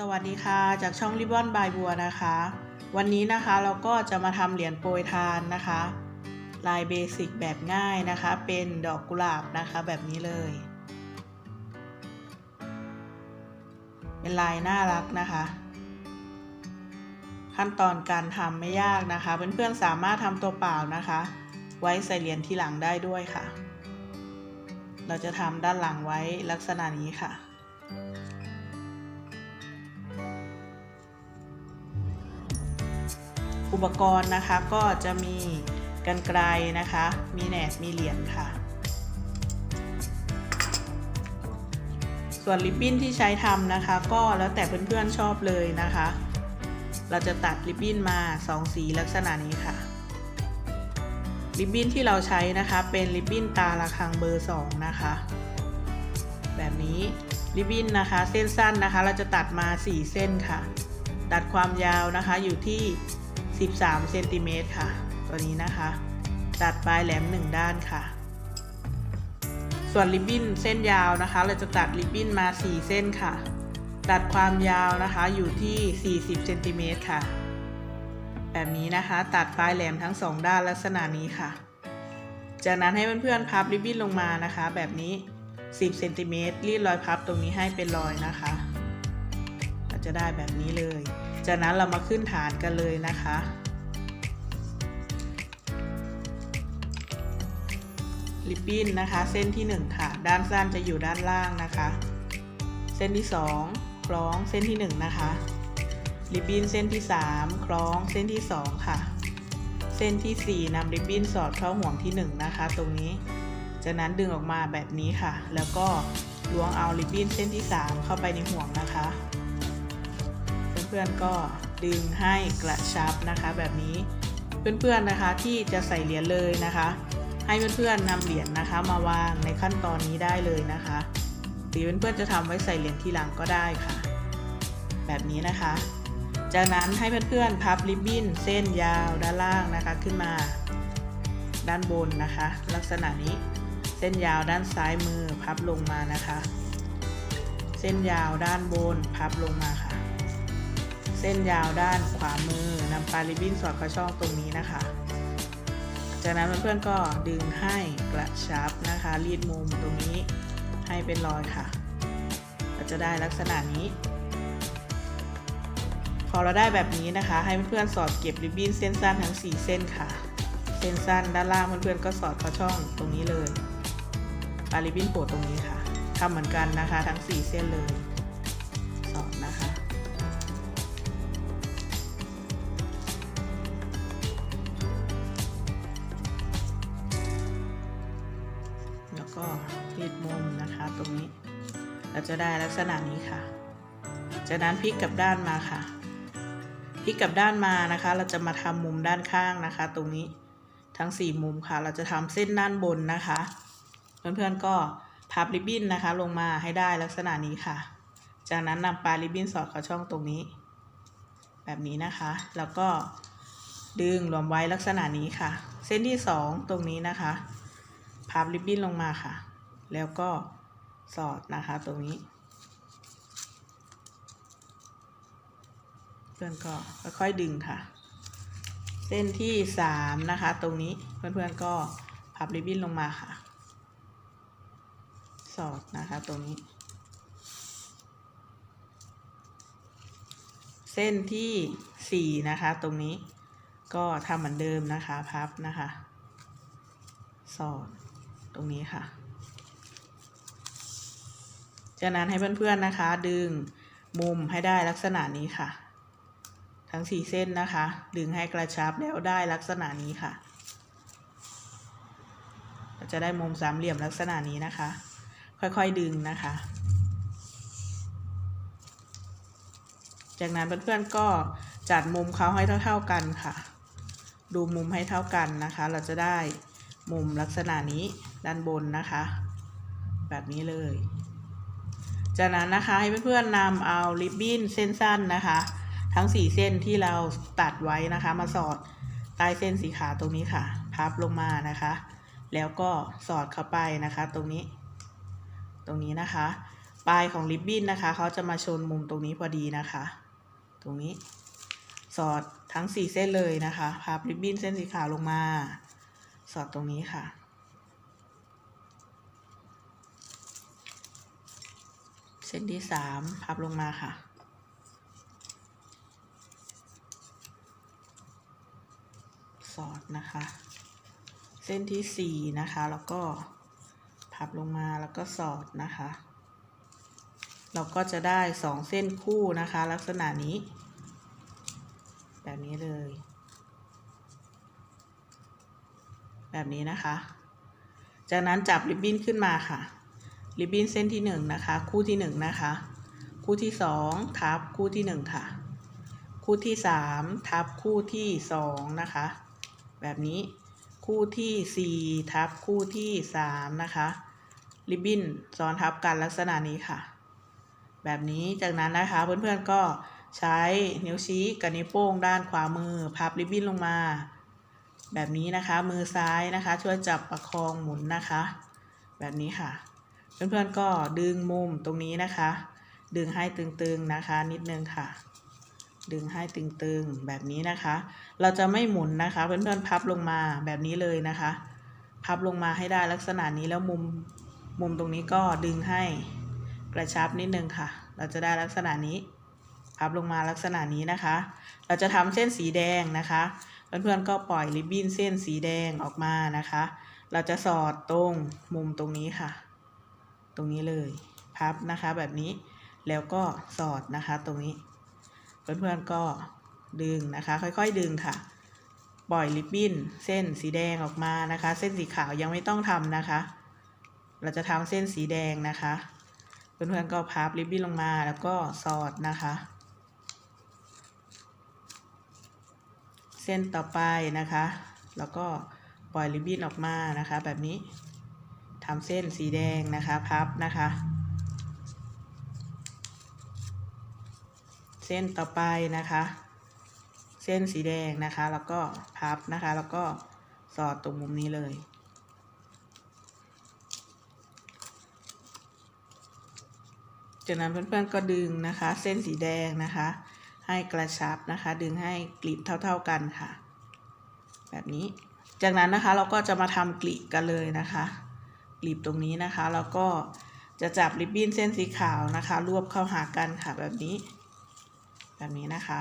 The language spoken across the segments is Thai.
สวัสดีค่ะ จากช่องริบบอนบายบัวนะคะ วันนี้นะคะเราก็จะมาทำเหรียญโปรยทานนะคะ ลายเบสิกแบบง่ายนะคะ เป็นดอกกุหลาบนะคะแบบนี้เลย เป็นลายน่ารักนะคะ ขั้นตอนการทำไม่ยากนะคะ เพื่อนๆสามารถทำตัวเปล่านะคะ ไว้ใส่เหรียญที่หลังได้ด้วยค่ะ เราจะทำด้านหลังไว้ลักษณะนี้ค่ะ อุปกรณ์นะคะก็จะมีกันไกลนะคะ มีแหนบมีเหรียญค่ะ ส่วนริบบิ้นที่ใช้ทำนะคะ ก็แล้วแต่เพื่อนๆชอบเลยนะคะ เราจะตัดริบบิ้นมาสองสีลักษณะนี้ค่ะ ริบบิ้นที่เราใช้นะคะเป็นริบบิ้นตาระคังเบอร์ 2 นะคะ แบบนี้ริบบิ้นนะคะ เส้นสั้นนะคะ เราจะตัดมา 4 เส้นค่ะ ตัดความยาวนะคะอยู่ที่ 13เซนติเมตรค่ะ ตัวนี้นะคะ ตัดปลายแหลม 1 ด้านค่ะ ส่วนริบบิ้นเส้นยาวนะคะ เราจะตัดริบบิ้นมา 4 เส้นค่ะ ตัดความยาวนะคะอยู่ที่ 40เซนติเมตรค่ะ แบบนี้นะคะ ตัดปลายแหลมทั้ง 2 ด้านลักษณะนี้ค่ะ จากนั้นให้เพื่อนๆพับริบบิ้นลงมานะคะ แบบนี้ 10เซนติเมตรรีดรอยพับตรงนี้ให้เป็นรอยนะคะเราจะได้แบบนี้เลย จากนั้นเรามาขึ้นฐานกันเลยนะคะ ริบบิ้นนะคะ เส้นที่ 1 ค่ะ ด้านสั้นจะอยู่ด้านล่างนะคะ เส้นที่ 2 คล้องเส้นที่ 1 นะคะ ริบบิ้นเส้นที่ 3 คล้องเส้นที่ 2 ค่ะ เส้นที่ 4นำริบบิ้นสอดเข้าห่วงที่ 1 นะคะ ตรงนี้จากนั้นดึงออกมาแบบนี้ค่ะ แล้วก็ล้วงเอาริบบิ้นเส้นที่ 3 เข้าไปในห่วงนะคะ พื่อนๆก็ดึงให้กระชับนะคะ แบบนี้เพื่อนๆนะคะที่จะใส่เหรียญเลยนะคะ ให้เพื่อนๆนำเหรียญนะคะ มาวางในขั้นตอนนี้ได้เลยนะคะหรือเพื่อนๆจะทำไว้ใส่เหรียญทีหลังก็ได้ค่ะ แบบนี้นะคะ จากนั้นให้เพื่อนๆพับริบบิ้นเส้นยาวด้านล่างนะคะขึ้นมา ด้านบนนะคะ ลักษณะนี้เส้นยาวด้านซ้ายมือพับลงมานะคะ เส้นยาวด้านบนพับลงมาค่ะ ส้นยาวด้านขวามือนำปลายริบบิ้นสอดเข้าช่องตรงนี้นะคะ จากนั้นเพื่อนๆก็ดึงให้กระชับนะคะ รีดมุมตรงนี้ให้เป็นรอยค่ะเราจะได้ลักษณะนี้ พอเราได้แบบนี้นะคะ ให้เพื่อนๆสอดเก็บริบบิ้นเส้นสั้นทั้ง 4 เส้นค่ะ เส้นสั้นด้านล่างเพื่อนๆก็สอดเข้าช่องตรงนี้เลยปลายริบบิ้นโผล่ตรงนี้ค่ะทำเหมือนกันนะคะทั้ง 4 เส้นเลย ก็รีดมุมนะคะตรงนี้ เราจะได้ลักษณะนี้ค่ะ จากนั้นพลิกกลับด้านมาค่ะพลิกกลับด้านมานะคะ เราจะมาทำมุมด้านข้างนะคะ ตรงนี้ทั้ง 4 มุมค่ะ เราจะทำเส้นด้านบนนะคะ เพื่อนๆก็พับริบบิ้นนะคะ ลงมาให้ได้ลักษณะนี้ค่ะ จากนั้นนำปลายริบบิ้นสอดเข้าช่องตรงนี้ แบบนี้นะคะ แล้วก็ดึงรวมไว้ลักษณะนี้ค่ะ เส้นที่ 2 ตรงนี้นะคะ พับริบบิ้นลงมาค่ะ แล้วก็สอดนะคะตรงนี้ เพื่อนก็ค่อยๆดึงค่ะ เส้นที่สามนะคะ ตรงนี้เพื่อนๆก็พับริบบิ้นลงมาค่ะ สอดนะคะตรงนี้ เส้นที่สี่นะคะตรงนี้ก็ทำเหมือนเดิมนะคะ พับนะคะ สอด ตรงนี้ค่ะ จากนั้นให้เพื่อนๆนะคะ ดึงมุมให้ได้ลักษณะนี้ค่ะ ทั้งสี่เส้นนะคะ ดึงให้กระชับแล้วได้ลักษณะนี้ค่ะเราจะได้มุมสามเหลี่ยมลักษณะนี้นะคะ ค่อยๆดึงนะคะ จากนั้นเพื่อนๆก็จัดมุมเขาให้เท่า ๆกันค่ะ ดูมุมให้เท่ากันนะคะ เราจะได้มุมลักษณะนี้ ด้านบนนะคะ แบบนี้เลย จากนั้นนะคะให้เพื่อนๆนำเอาริบบิ้นเส้นสั้นนะคะ ทั้ง 4 เส้นที่เราตัดไว้นะคะ มาสอดใต้เส้นสีขาวตรงนี้ค่ะ พับลงมานะคะ แล้วก็สอดเข้าไปนะคะ ตรงนี้ ตรงนี้นะคะ ปลายของริบบิ้นนะคะเขาจะมาชนมุมตรงนี้พอดีนะคะ ตรงนี้สอดทั้งสี่เส้นเลยนะคะ พับริบบิ้นเส้นสีขาวลงมา สอดตรงนี้ค่ะ เส้นที่สามพับลงมาค่ะ สอดนะคะ เส้นที่สี่นะคะ แล้วก็พับลงมาแล้วก็สอดนะคะ เราก็จะได้สองเส้นคู่นะคะ ลักษณะนี้ แบบนี้เลย แบบนี้นะคะ จากนั้นจับริบบิ้นขึ้นมาค่ะ ริบบิ้นเส้นที่หนึ่งนะคะ คู่ที่หนึ่งนะคะ คู่ที่สองทับคู่ที่หนึ่งค่ะ คู่ที่สามทับคู่ที่สองนะคะ แบบนี้คู่ที่สี่ทับคู่ที่สามนะคะริบบิ้นซ้อนทับกันลักษณะนี้ค่ะ แบบนี้จากนั้นนะคะเพื่อนๆก็ใช้นิ้วชี้กับนิ้วโป้งด้านขวามือ พับริบบิ้นลงมา แบบนี้นะคะมือซ้ายนะคะ ช่วยจับประคองหมุนนะคะ แบบนี้ค่ะ เพื่อนๆก็ดึงมุมตรงนี้นะคะ ดึงให้ตึงๆนะคะนิดนึงค่ะ ดึงให้ตึงๆแบบนี้นะคะ เราจะไม่หมุนนะคะ เพื่อนๆพับลงมาแบบนี้เลยนะคะ พับลงมาให้ได้ลักษณะนี้แล้วมุมมุมตรงนี้ก็ดึงให้กระชับนิดนึงค่ะ เราจะได้ลักษณะนี้ พับลงมาลักษณะนี้นะคะ เราจะทำเส้นสีแดงนะคะ เพื่อนๆก็ปล่อยริบบิ้นเส้นสีแดงออกมานะคะ เราจะสอดตรงมุมตรงนี้ค่ะ ตรงนี้เลยพับนะคะแบบนี้แล้วก็สอดนะคะตรงนี้ เพื่อนๆก็ดึงนะคะ ค่อยๆดึงค่ะ ปล่อยริบบิ้นเส้นสีแดงออกมานะคะ เส้นสีขาวยังไม่ต้องทำนะคะ เราจะทำเส้นสีแดงนะคะ เพื่อนๆก็พับริบบิ้นลงมาแล้วก็สอดนะคะ เส้นต่อไปนะคะ แล้วก็ปล่อยริบบิ้นออกมานะคะ แบบนี้ ทำเส้นสีแดงนะคะพับนะคะ เส้นต่อไปนะคะ เส้นสีแดงนะคะ แล้วก็พับนะคะ แล้วก็สอดตรงมุมนี้เลยจากนั้นเพื่อนๆก็ดึงนะคะ เส้นสีแดงนะคะ ให้กระชับนะคะ ดึงให้กลีบเท่า ๆกันค่ะ แบบนี้ จากนั้นนะคะเราก็จะมาทำกลีบกันเลยนะคะ กลีบตรงนี้นะคะ แล้วก็จะจับริบบิ้นเส้นสีขาวนะคะ รวบเข้าหากันค่ะแบบนี้ แบบนี้นะคะ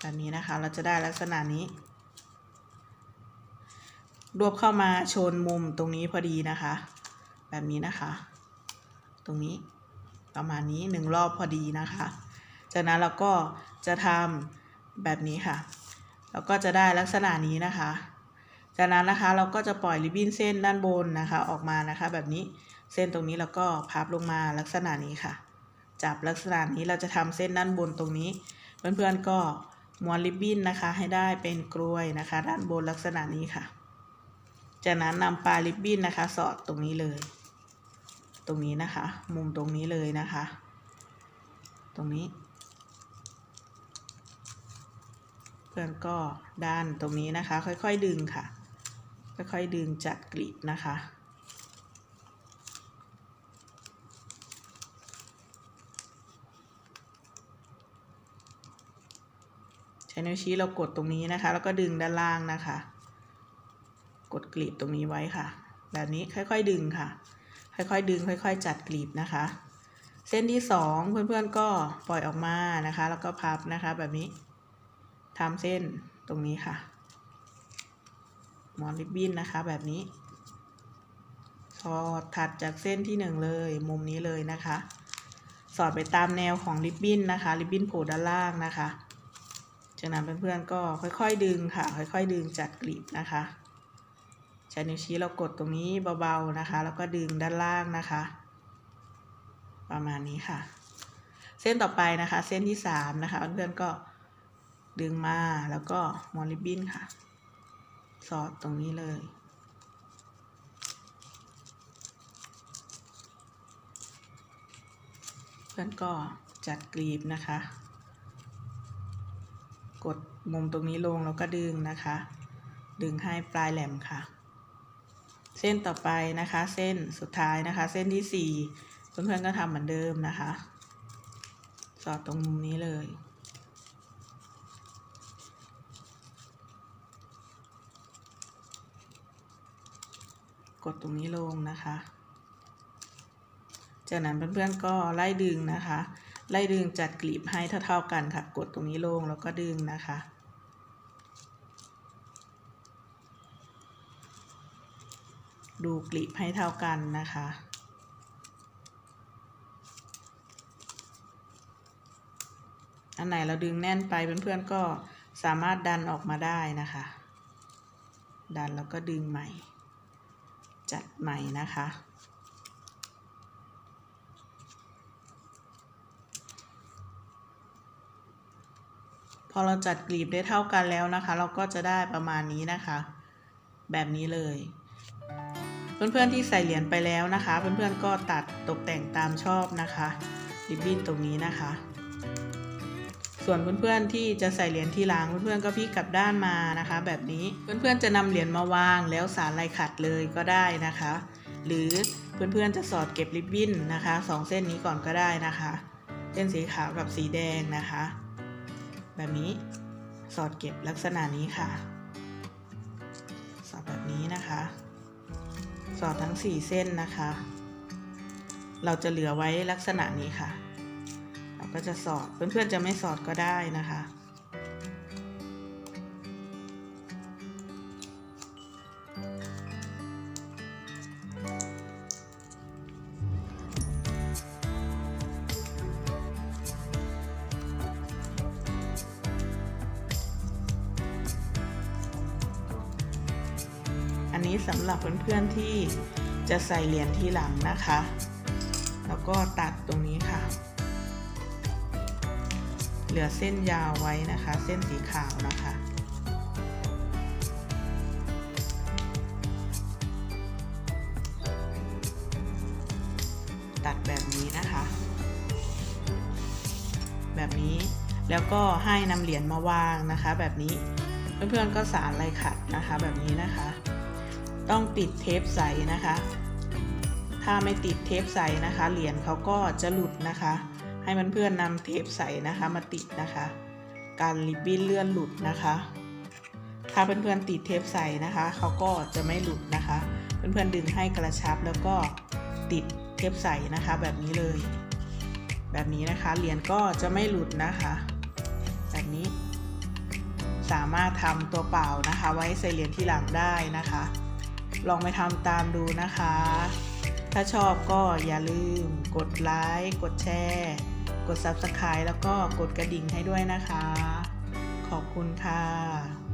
แบบนี้นะคะเราจะได้ลักษณะนี้ รวบเข้ามาชนมุมตรงนี้พอดีนะคะ แบบนี้นะคะ ตรงนี้ประมาณนี้หนึ่งรอบพอดีนะคะ จากนั้นเราก็จะทำแบบนี้ค่ะ แล้วก็จะได้ลักษณะนี้นะคะ จากนั้นนะคะเราก็จะปล่อยริบบิ้นเส้นด้านบนนะคะออกมานะคะ แบบนี้เส้นตรงนี้เราก็พับลงมาลักษณะนี้ค่ะ จับลักษณะนี้เราจะทำเส้นด้านบนตรงนี้ เพื่อนๆก็ม้วนริบบิ้นนะคะ ให้ได้เป็นกลวยนะคะ ด้านบนลักษณะนี้ค่ะ จากนั้นนำปลายริบบิ้นนะคะ สอดตรงนี้เลย ตรงนี้นะคะ มุมตรงนี้เลยนะคะ ตรงนี้ เพื่อนก็ด้านตรงนี้นะคะ ค่อยๆดึงค่ะ ค่อยๆดึงจัดกลีบนะคะ ใช้นิ้วชี้เรากดตรงนี้นะคะ แล้วก็ดึงด้านล่างนะคะ กดกลีบตรงนี้ไว้ค่ะ แบบนี้ค่อยๆดึงค่ะ ค่อยๆดึง ค่อย ๆ จัดกลีบนะคะ เส้นที่สองเพื่อนๆก็ปล่อยออกมานะคะ แล้วก็พับนะคะแบบนี้ทำเส้นตรงนี้ค่ะ หมอนริบบิ้นนะคะ แบบนี้ สอดถัดจากเส้นที่หนึ่งเลย มุมนี้เลยนะคะ สอดไปตามแนวของริบบิ้นนะคะ ริบบิ้นโผล่ด้านล่างนะคะจากนั้นเพื่อนๆก็ค่อยๆดึงค่ะ ค่อยๆ ดึงจัดกลีบนะคะใช้นิ้วชี้เรากดตรงนี้เบาๆนะคะ แล้วก็ดึงด้านล่างนะคะ ประมาณนี้ค่ะ เส้นต่อไปนะคะ เส้นที่สามนะคะเพื่อนๆก็ดึงมาแล้วก็ม้วนริบบิ้นค่ะ สอดตรงนี้เลย เพื่อนก็จัดกลีบนะคะ กดมุมตรงนี้ลงแล้วก็ดึงนะคะ ดึงให้ปลายแหลมค่ะ เส้นต่อไปนะคะ เส้นสุดท้ายนะคะ เส้นที่สี่เพื่อนๆก็ทำเหมือนเดิมนะคะ สอดตรงมุมนี้เลย กดตรงนี้ลงนะคะ จากนั้นเพื่อนๆก็ไล่ดึงนะคะ ไล่ดึงจัดกลีบให้เท่าๆกันค่ะ กดตรงนี้ลงแล้วก็ดึงนะคะ ดูกลีบให้เท่ากันนะคะอันไหนเราดึงแน่นไปเพื่อนๆก็สามารถดันออกมาได้นะคะ ดันแล้วก็ดึงใหม่ จัดใหม่นะคะ พอเราจัดกลีบได้เท่ากันแล้วนะคะ เราก็จะได้ประมาณนี้นะคะ แบบนี้เลย เพื่อนๆที่ใส่เหรียญไปแล้วนะคะ เพื่อนๆก็ตัดตกแต่งตามชอบนะคะริบบิ้นตรงนี้นะคะ ส่วนเพื่อนๆที่จะใส่เหรียญที่หลังเพื่อนๆก็พลิกกลับด้านมานะคะ แบบนี้เพื่อนๆจะนำเหรียญมาวางแล้วสารลายขัดเลยก็ได้นะคะ หรือเพื่อนๆจะสอดเก็บริบบิ้นนะคะสองเส้นนี้ก่อนก็ได้นะคะ เส้นสีขาวกับสีแดงนะคะ แบบนี้สอดเก็บลักษณะนี้ค่ะ สอดแบบนี้นะคะ สอดทั้ง 4 เส้นนะคะ เราจะเหลือไว้ลักษณะนี้ค่ะ ก็จะสอด เพื่อนๆจะไม่สอดก็ได้นะคะ อันนี้สำหรับเพื่อนๆที่จะใส่เหรียญที่หลังนะคะ แล้วก็ตัดตรงนี้ค่ะ เหลือเส้นยาวไว้นะคะ เส้นสีขาวนะคะ ตัดแบบนี้นะคะ แบบนี้แล้วก็ให้นำเหรียญมาวางนะคะ แบบนี้เพื่อนๆก็สารลายขัดนะคะ แบบนี้นะคะ ต้องติดเทปใสนะคะ ถ้าไม่ติดเทปใสนะคะ เหรียญเขาก็จะหลุดนะคะ ให้เพื่อนๆนำเทปใสนะคะมาติดนะคะ การริบบิ้นเลื่อนหลุดนะคะ ถ้าเพื่อนๆติดเทปใสนะคะเขาก็จะไม่หลุดนะคะ เพื่อนๆดึงให้กระชับแล้วก็ติดเทปใสนะคะแบบนี้เลย แบบนี้นะคะเหรียญก็จะไม่หลุดนะคะ แบบนี้ สามารถทำตัวเปล่านะคะ ไว้ใส่เหรียญที่หลังได้นะคะ ลองไปทำตามดูนะคะถ้าชอบก็อย่าลืมกดไลค์ กดแชร์ กด Subscribe แล้วก็กดกระดิ่งให้ด้วยนะคะ ขอบคุณค่ะ